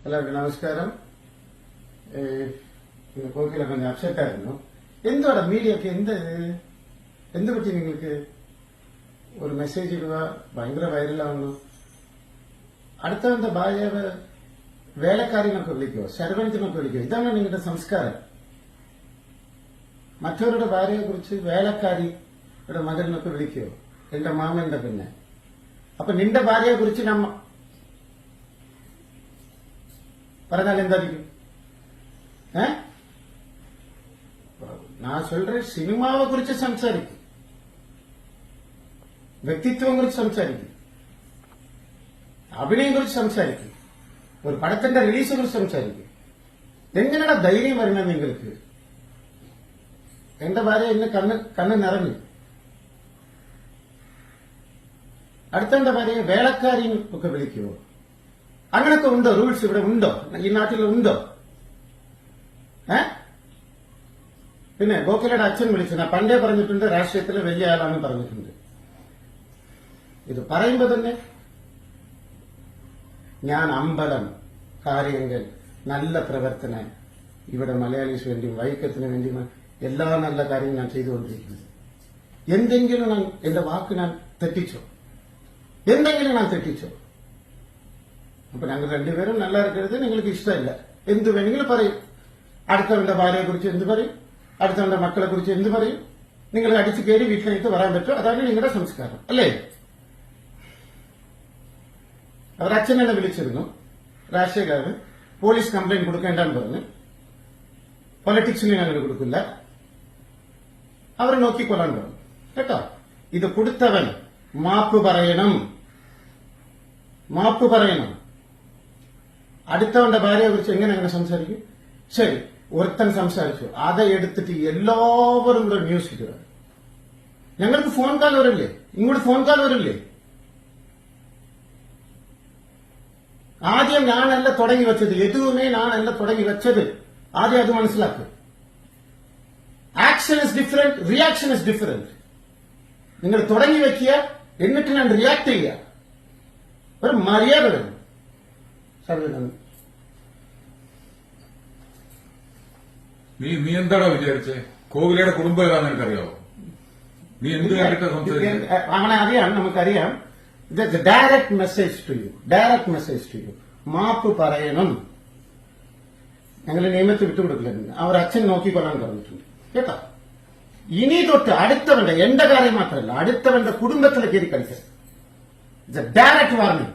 എല്ലാവർക്കും നമസ്കാരം ഏഹ്, ഇന്ന് കോക്കില கொஞ்சம் അപ്സെറ്റ് ആയിരുന്നു എന്തുവാടാ മീഡിയ ഒക്കെ എന്ത് എന്ത് പറ്റി നിങ്ങൾക്ക് ഒരു മെസ്സേജ് ഇടുക ഭയങ്കര വൈറലാവുന്നു അടുത്തവന്റെ ഭാര്യയെ വേലക്കാരിനൊക്കെ വിളിക്കുമോ ശരവണത്തിനൊക്കെ വിളിക്കുമോ ഇതാണ് നിങ്ങളുടെ സംസ്കാരം മറ്റവരുടെ ഭാര്യയെ കുറിച്ച് വേലക്കാരിയുടെ മകനൊക്കെ വിളിക്കുമോ എന്റെ മാമന്റെ പിന്നെ അപ്പൊ നിന്റെ ഭാര്യയെ കുറിച്ച് നമ്മ പറഞ്ഞാൽ എന്തായിരിക്കും ഏ நான் சொல்றேன் சினிமாவை குறிச்சு സംസാരിക്കും വ്യക്തിത്വം കുറിച്ച് സംസാരിക്കും അഭിനയം കുറിച്ച് സംസാരിക്കും ഒരു പടത്തിന്റെ റിലീസിനെ കുറിച്ച് സംസാരിക്കും എങ്ങനെയാണ് ധൈര്യം വരണം നിങ്ങൾക്ക് എന്റെ ഭാര്യ എന്നെ കണ്ണ് കണ്ണ് നിറഞ്ഞു അടുത്തെന്റെ ഭാര്യയെ വേളക്കാരിയും ഒക്കെ വിളിക്കുമോ അങ്ങനൊക്കെ ഉണ്ടോ? റൂൾസ് ഇവിടെ ഉണ്ടോ? ഈ നാട്ടിൽ ഉണ്ടോ? ഏ? പിന്നെ ഗോഖലയുടെ അച്ഛൻ വിളിച്ചു. ഞാൻ പണ്ടേ പറഞ്ഞിട്ടുണ്ട് രാഷ്ട്രീയത്തിലെ വലിയ ആളാണ് പറഞ്ഞിട്ടുണ്ട്. ഇത് പറയുമ്പോ തന്നെ ഞാൻ അമ്പലം കാര്യങ്ങൾ നല്ല പ്രവർത്തനം ഇവിടെ മലയാളീസ് വേണ്ടിയും വൈക്കത്തിന് വേണ്ടിയും എല്ലാ നല്ല കാര്യങ്ങളും ഞാൻ ചെയ്തുകൊണ്ടിരിക്കുന്നത്. എന്തെങ്കിലും ഞാൻ എന്റെ വാക്ക് ഞാൻ തെറ്റിച്ചോ? എന്തെങ്കിലും ഞാൻ തെറ്റിച്ചോ? അപ്പൊ ഞങ്ങൾ രണ്ടുപേരും നല്ല ഇരിക്കരുത് നിങ്ങൾക്ക് ഇഷ്ടമില്ല. എന്ത് വേണമെങ്കിലും പറയും. അടുത്തവന്റെ ഭാര്യയെ കുറിച്ച് എന്ത് പറയും? അടുത്തവന്റെ മക്കളെ കുറിച്ച് എന്ത് പറയും? നിങ്ങൾ അടിച്ചു കയറി വീട്ടിലേക്ക് വരാൻ പറ്റും അതാണ് നിങ്ങളുടെ സംസ്കാരം അല്ലേ? അവർ അച്ഛൻ എന്നെ വിളിച്ചിരുന്നു. രാഷ്ട്രീയക്കാരൻ പോലീസ് കംപ്ലൈന്റ് കൊടുക്കേണ്ടെന്ന് പറഞ്ഞു. പൊളിറ്റിക്സിന് അങ്ങനെ കൊടുക്കില്ല. അവർ നോക്കിക്കൊള്ളാൻ പറഞ്ഞു. കേട്ടോ? ഇത് കൊടുത്തവൻ മാപ്പ് പറയണം. മാപ്പ് പറയണം. അടുത്തവന്റെ ഭാര്യയെ കുറിച്ച് എങ്ങനെ അങ്ങനെ സംസാരിക്കും? ശരി ഒരുത്തൻ സംസാരിച്ചു. അത് എടുത്തിട്ട് എല്ലാവരും കൂടെ ന്യൂസ് ഇടുക ഞങ്ങൾക്ക് ഫോൺ കാൽ വരില്ലേ? ഇങ്ങോട്ട് ഫോൺ കാൽ വരില്ലേ? ആദ്യം ഞാനല്ല തുടങ്ങി വെച്ചത്. എതുവുമേ ഞാനല്ല തുടങ്ങി വെച്ചത്. ആദ്യം അത് മനസ്സിലാക്കുക action is different reaction is different നിങ്ങൾ തുടങ്ങി വെക്കുക എന്നിട്ട് ഞാൻ റിയാക്ട് ചെയ്യുക. ഒരു മര്യാദ വേണം. സർവേ നീ നീ എന്താടാ വിചാരിച്ചേ? കോവിലയുടെ കുടുംബം ഏതാന്ന് എനിക്കറിയാവോ നീ എന്ത് കണ്ടിട്ടാ സംസാരിച്ചത് അവനെ അറിയാം നമുക്കറിയാം. Direct message to you direct message to you മാപ്പ് പറയണം. ഞങ്ങൾ നിയമത്തിൽ വിട്ടുകൊടുക്കില്ല അവർ അച്ഛൻ നോക്കിക്കൊള്ളാൻ പറഞ്ഞിട്ടുണ്ട്. കേട്ടോ? ഇനി തൊട്ട് അടുത്തവന്റെ എന്റെ കാര്യം മാത്രമല്ല അടുത്തവന്റെ കുടുംബത്തിലെ കയറി കളിക്കരുത്. Direct warning